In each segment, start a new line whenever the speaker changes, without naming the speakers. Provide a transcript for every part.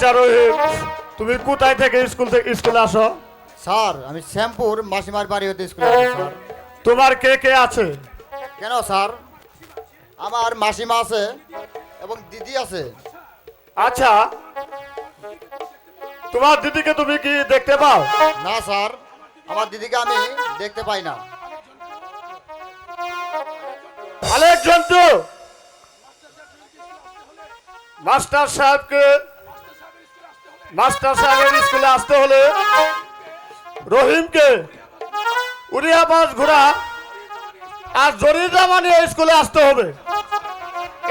আচ্ছা রহিম তুমি কোথায় থেকে স্কুল থেকে স্কুলে আসো?
স্যার আমি শ্যামপুর মাসিমার বাড়ি হতে স্কুলে আসি, স্যার।
তোমার কে কে আছে?
কেন স্যার? আমার মাসিমা আছে এবং দিদি আছে।
আচ্ছা তোমার দিদিকে তুমি কি দেখতে পাও?
না স্যার আমার দিদিকে আমি দেখতে পাই না।
আলেক জন্টু মাস্টার সাহেবকে মাস্টার সাহেবের স্কুলে আসতে হলে রহিমকে উড়িয়া বাস ঘোরা আর জরিদামা নিয়ে স্কুলে আসতে হবে।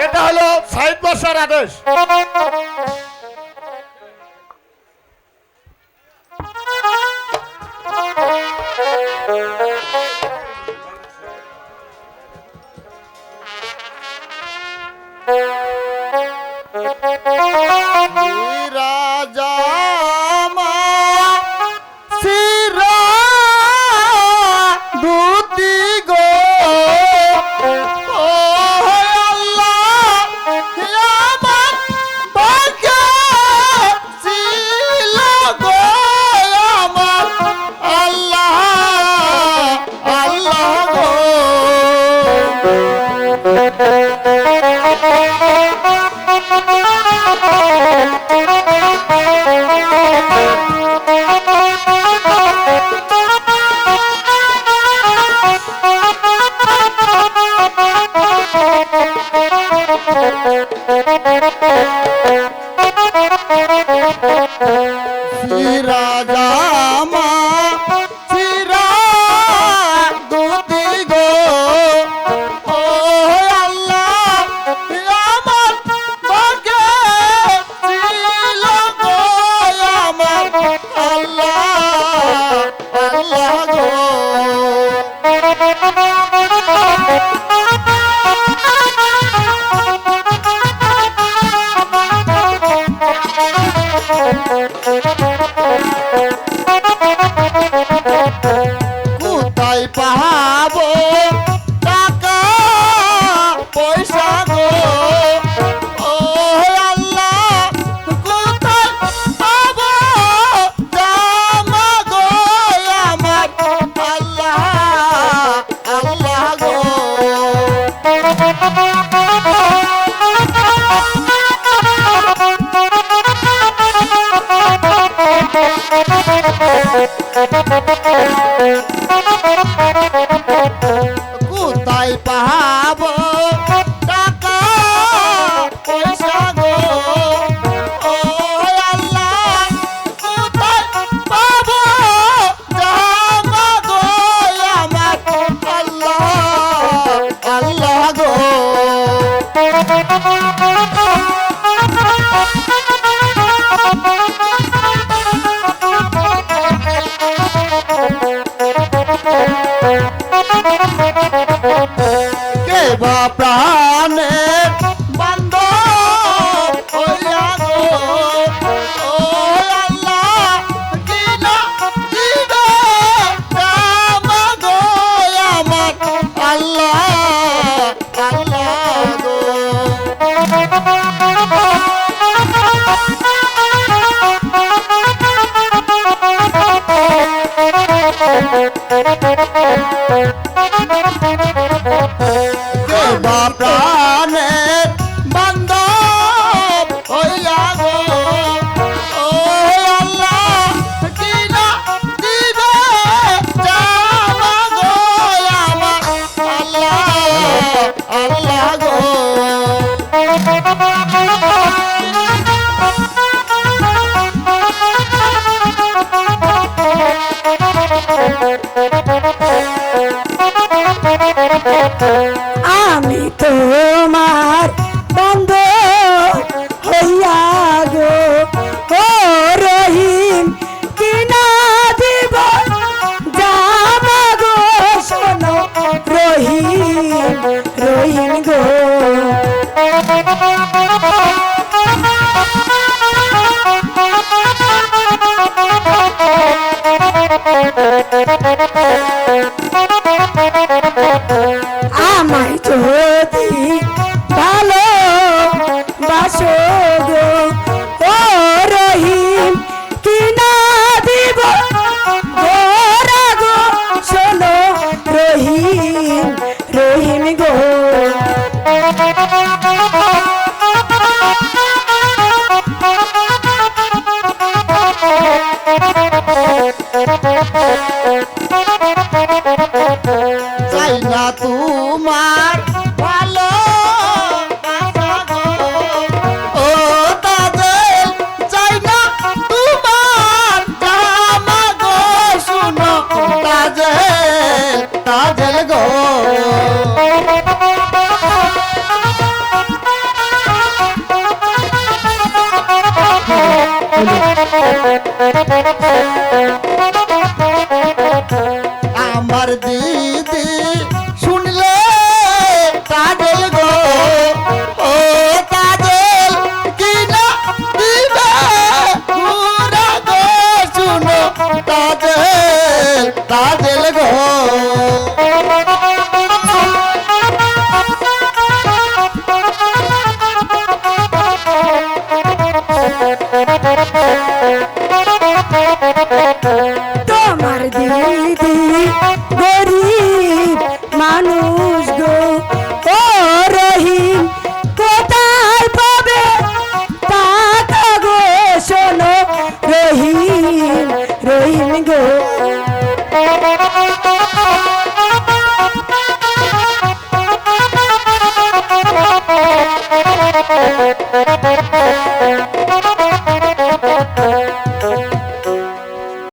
এটা হলো সাহিত্য বর্ষার আদেশ।
রাজা Thank. গো ও আল্লাহ আমার বাকে ছিল গো আমার আল্লাহ আল্লাহ গো রাজামা চিরা দুতি গো ও আল্লাহ আমার বাকে ছিল গো আমার আল্লাহ আল্লাহ গো কোথায় পাবো টাকা পয়সা গো ও আল্লাহ কোথায় পাবো জামা গো আমার আল্লাহ আল্লাহ গো কোথায় কোথায় পাবো? জামা গো আমার। আল্লাহ আল্লাহ গো। কে বা প্রাণে
রহিম গো আমায়
চাই আমার দিদি মানুষ গো ও রহিম কোথায় পাবে টাকা গো শোনো রহিম রহিম গো
Thank you.